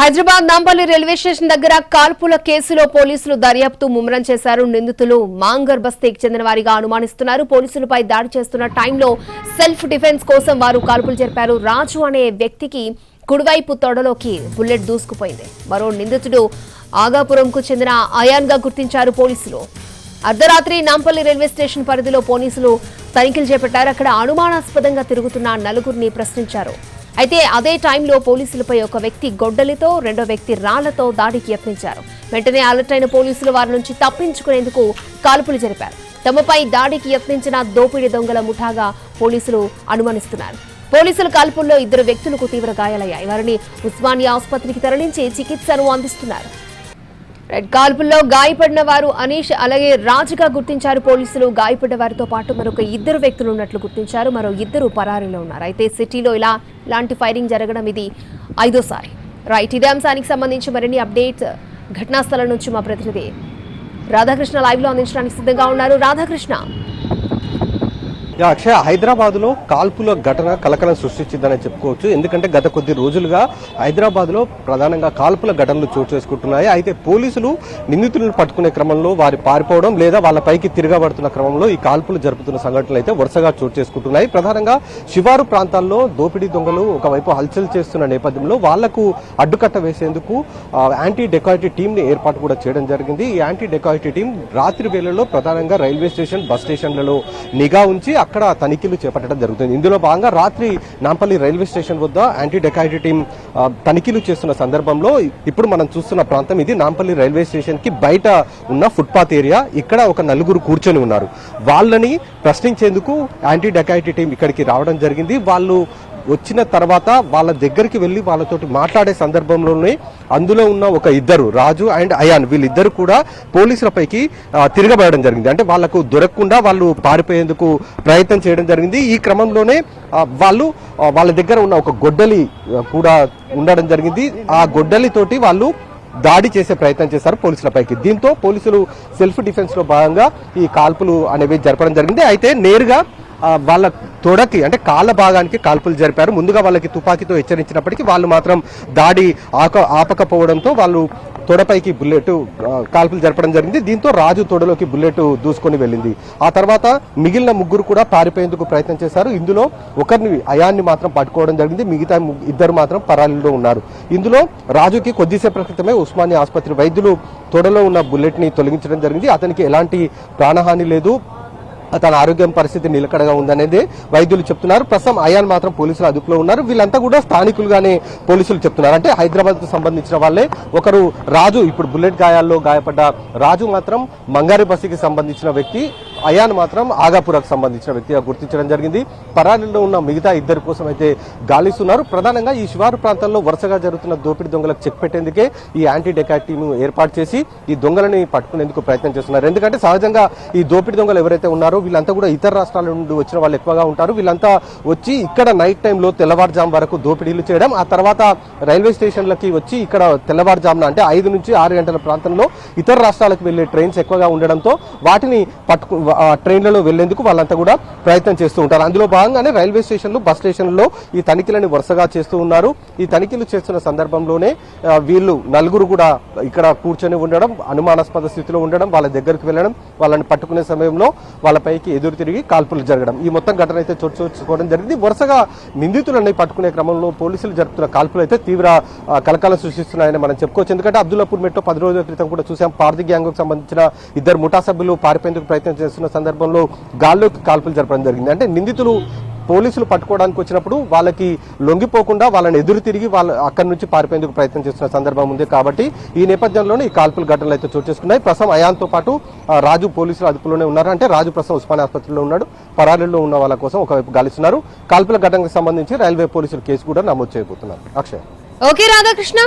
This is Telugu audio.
హైదరాబాద్ నాంపల్లి రైల్వే స్టేషన్ దగ్గర కాల్పుల కేసులో పోలీసులు దర్యాప్తు ముమ్మరం చేశారు. నిందితులు మాంగర్ బస్తీకి చెందిన వారిగా అనుమానిస్తున్నారు. పోలీసులపై దాడి చేస్తున్న టైంలో సెల్ఫ్ డిఫెన్స్ కోసం వారు కాల్పులు జరిపారు. రాజు అనే వ్యక్తికి కుడివైపు తొడలోకి బుల్లెట్ దూసుకుపోయింది. మరో నిందితుడు ఆగాపురంకు చెందిన అయాన్గా గుర్తించారు పోలీసులు. అర్ధరాత్రి నాంపల్లి రైల్వే స్టేషన్ పరిధిలో పోలీసులు తనిఖీలు చేపట్టారు. అక్కడ అనుమానాస్పదంగా తిరుగుతున్న నలుగురిని ప్రశ్నించారు. అయితే అదే టైంలో పోలీసులపై ఒక వ్యక్తి గొడ్డలితో రెండో వ్యక్తి రాళ్ళతో దాడికి యత్నించారు. వెంటనే అలర్ట్ అయిన పోలీసులు వారి నుంచి తప్పించుకునేందుకు కాల్పులు జరిపారు. తమపై దాడికి యత్నించిన దోపిడీ దొంగల ముఠాగా పోలీసులు అనుమానిస్తున్నారు. పోలీసుల కాల్పుల్లో ఇద్దరు వ్యక్తులకు తీవ్ర గాయాలయ్యాయి. వారిని ఉస్మానియా ఆసుపత్రికి తరలించి చికిత్సను అందిస్తున్నారు. రెడ్ కాల్పుల్లో గాయపడిన వారు అనీష్ అలాగే రాజుగా గుర్తించారు పోలీసులు. గాయపడ్డ వారితో పాటు మరొక ఇద్దరు వ్యక్తులు ఉన్నట్లు గుర్తించారు. మరో ఇద్దరు పరారీలో ఉన్నారు. అయితే సిటీలో ఇలా ఇలాంటి ఫైరింగ్ జరగడం ఇది ఐదోసారి. రైట్ ఇదే అంశానికి సంబంధించి మరిన్ని అప్డేట్స్. ఘటనా స్థలం నుంచి మా ప్రతినిధి రాధాకృష్ణ లైవ్లో అందించడానికి సిద్ధంగా ఉన్నారు. రాధాకృష్ణ. అక్షయ్ హైదరాబాద్లో కాల్పుల ఘటన కలకలం సృష్టించిందని చెప్పుకోవచ్చు. ఎందుకంటే గత కొద్ది రోజులుగా హైదరాబాద్లో ప్రధానంగా కాల్పుల ఘటనలు చోటు చేసుకుంటున్నాయి. అయితే పోలీసులు నిందితులను పట్టుకునే క్రమంలో వారి పారిపోవడం లేదా వాళ్ళ పైకి తిరగబడుతున్న క్రమంలో ఈ కాల్పులు జరుపుతున్న సంఘటనలు అయితే వరుసగా చోటు చేసుకుంటున్నాయి. ప్రధానంగా శివారు ప్రాంతాల్లో దోపిడీ దొంగలు ఒకవైపు హల్చల్ చేస్తున్న నేపథ్యంలో వాళ్ళకు అడ్డుకట్ట వేసేందుకు యాంటీ డెకాయిటీ టీంని ఏర్పాటు కూడా చేయడం జరిగింది. ఈ యాంటీ డెకాయిటీ టీం రాత్రి వేళల్లో ప్రధానంగా రైల్వే స్టేషన్ బస్ స్టేషన్లలో నిఘా ఉంచి అక్కడ తనిఖీలు చేపట్టడం జరుగుతుంది. ఇందులో భాగంగా రాత్రి నాంపల్లి రైల్వే స్టేషన్ వద్ద యాంటీ డెకాయిటీ టీం తనిఖీలు చేస్తున్న సందర్భంలో ఇప్పుడు మనం చూస్తున్న ప్రాంతం ఇది. నాంపల్లి రైల్వే స్టేషన్కి బయట ఉన్న ఫుట్పాత్ ఏరియా. ఇక్కడ ఒక నలుగురు కూర్చొని ఉన్నారు. వాళ్ళని ప్రశ్నించేందుకు యాంటీ డెకాయిటీ టీం ఇక్కడికి రావడం జరిగింది. వాళ్ళు వచ్చిన తర్వాత వాళ్ళ దగ్గరికి వెళ్ళి వాళ్ళతోటి మాట్లాడే సందర్భంలోనే అందులో ఉన్న ఒక ఇద్దరు రాజు అండ్ అయాన్ వీళ్ళిద్దరు కూడా పోలీసులపైకి తిరగబడడం జరిగింది. అంటే వాళ్ళకు దొరకకుండా వాళ్ళు పారిపోయేందుకు ప్రయత్నం చేయడం జరిగింది. ఈ క్రమంలోనే వాళ్ళు వాళ్ళ దగ్గర ఉన్న ఒక గొడ్డలి కూడా ఉండడం జరిగింది. ఆ గొడ్డలితోటి వాళ్ళు దాడి చేసే ప్రయత్నం చేశారు పోలీసులపైకి. దీంతో పోలీసులు సెల్ఫ్ డిఫెన్స్లో భాగంగా ఈ కాల్పులు అనేవి జరపడం జరిగింది. అయితే నేరుగా వాళ్ళ తొడకి అంటే కాళ్ళ భాగానికి కాల్పులు జరిపారు. ముందుగా వాళ్ళకి తుపాకీతో హెచ్చరించినప్పటికీ వాళ్ళు మాత్రం దాడి ఆక ఆపకపోవడంతో వాళ్ళు తొడపైకి బుల్లెట్ కాల్పులు జరపడం జరిగింది. దీంతో రాజు తొడలోకి బుల్లెట్ దూసుకొని వెళ్ళింది. ఆ తర్వాత మిగిలిన ముగ్గురు కూడా పారిపోయేందుకు ప్రయత్నం చేశారు. ఇందులో ఒకరిని అయాన్ని మాత్రం పట్టుకోవడం జరిగింది. మిగతా ఇద్దరు మాత్రం పరాలీలో ఉన్నారు. ఇందులో రాజుకి కొద్దిసేపటి క్రితమే ఉస్మానియా ఆసుపత్రి వైద్యులు తొడలో ఉన్న బుల్లెట్ని తొలగించడం జరిగింది. అతనికి ఎలాంటి ప్రాణహాని లేదు. తన ఆరోగ్యం పరిస్థితి నిలకడగా ఉందనేది వైద్యులు చెప్తున్నారు. ప్రస్తుతం అయాన్ మాత్రం పోలీసులు అదుపులో ఉన్నారు. వీళ్ళంతా కూడా స్థానికులుగానే పోలీసులు చెప్తున్నారు. అంటే హైదరాబాద్కు సంబంధించిన వాళ్ళే. ఒకరు రాజు ఇప్పుడు బుల్లెట్ గాయాల్లో గాయపడ్డ రాజు మాత్రం మంగారి బస్సుకి సంబంధించిన వ్యక్తి. అయాన్ మాత్రం ఆగాపురకు సంబంధించిన వ్యక్తిగా గుర్తించడం జరిగింది. పరారీలో ఉన్న మిగతా ఇద్దరి కోసం అయితే గాలిస్తున్నారు. ప్రధానంగా ఈ శివారు ప్రాంతాల్లో వరుసగా జరుగుతున్న దోపిడీ దొంగలకు చెక్ పెట్టేందుకే ఈ యాంటీ డెకాట్ టీమ్ ఏర్పాటు చేసి ఈ దొంగలని పట్టుకునేందుకు ప్రయత్నం చేస్తున్నారు. ఎందుకంటే సహజంగా ఈ దోపిడీ దొంగలు ఎవరైతే ఉన్నారో వీళ్ళంతా కూడా ఇతర రాష్ట్రాల నుండి వచ్చిన వాళ్ళు ఎక్కువగా ఉంటారు. వీళ్ళంతా వచ్చి ఇక్కడ నైట్ టైంలో తెల్లవారుజాము వరకు దోపిడీలు చేయడం ఆ తర్వాత రైల్వే స్టేషన్లకి వచ్చి ఇక్కడ తెల్లవారుజామున అంటే ఐదు నుంచి ఆరు గంటల ప్రాంతంలో ఇతర రాష్ట్రాలకు వెళ్ళే ట్రైన్స్ ఎక్కువగా ఉండడంతో వాటిని పట్టుకు ట్రైన్లలో వెళ్ళేందుకు వాళ్ళంతా కూడా ప్రయత్నం చేస్తూ ఉంటారు. అందులో భాగంగానే రైల్వే స్టేషన్లు బస్ స్టేషన్లలో ఈ తనిఖీలను వరుసగా చేస్తూ ఉన్నారు. ఈ తనిఖీలు చేస్తున్న సందర్భంలోనే వీళ్ళు నలుగురు కూడా ఇక్కడ కూర్చొని ఉండడం అనుమానాస్పద స్థితిలో ఉండడం వాళ్ళ దగ్గరకు వెళ్ళడం వాళ్ళని పట్టుకునే సమయంలో వాళ్ళపైకి ఎదురు తిరిగి కాల్పులు జరగడం. ఈ మొత్తం ఘటన అయితే చోటు జరిగింది. వరుసగా నిందితులని పట్టుకునే క్రమంలో పోలీసులు జరుపుతున్న కాల్పులు అయితే తీవ్ర ఆ, కలకలం సృష్టిస్తున్నాయని మనం చెప్పుకోవచ్చు. ఎందుకంటే అబ్దుల్లాపూర్ మెట్రో పది రోజుల క్రితం కూడా చూసాం. పార్థి గ్యాంగ్కు సంబంధించిన ఇద్దరు ముఠా సభ్యులు పారిపోయేందుకు ప్రయత్నం చేస్తున్న సందర్భంలో గాల్లోకి కాల్పులు జరపడం జరిగింది. అంటే నిందితులు పోలీసులు పట్టుకోవడానికి వచ్చినప్పుడు వాళ్ళకి లొంగిపోకుండా వాళ్ళని ఎదురు తిరిగి వాళ్ళ అక్కడి నుంచి పారిపోయేందుకు ప్రయత్నం చేస్తున్న సందర్భం ఉంది కాబట్టి ఈ నేపథ్యంలోనే ఈ కాల్పుల ఘటనలు అయితే చోటు చేసుకున్నాయి. ప్రసం అయాన్తో పాటు రాజు పోలీసులు అదుపులోనే ఉన్నారు. అంటే రాజు ప్రసం ఉస్మాని ఆసుపత్రిలో ఉన్నాడు. పరారీలో ఉన్న వాళ్ళ కోసం ఒకవైపు గాలిస్తున్నారు. కాల్పుల ఘటనకు సంబంధించి రైల్వే పోలీసులు కేసు కూడా నమోదు చేయబోతున్నారు. అక్షయ్. ఓకే రాధాకృష్ణ.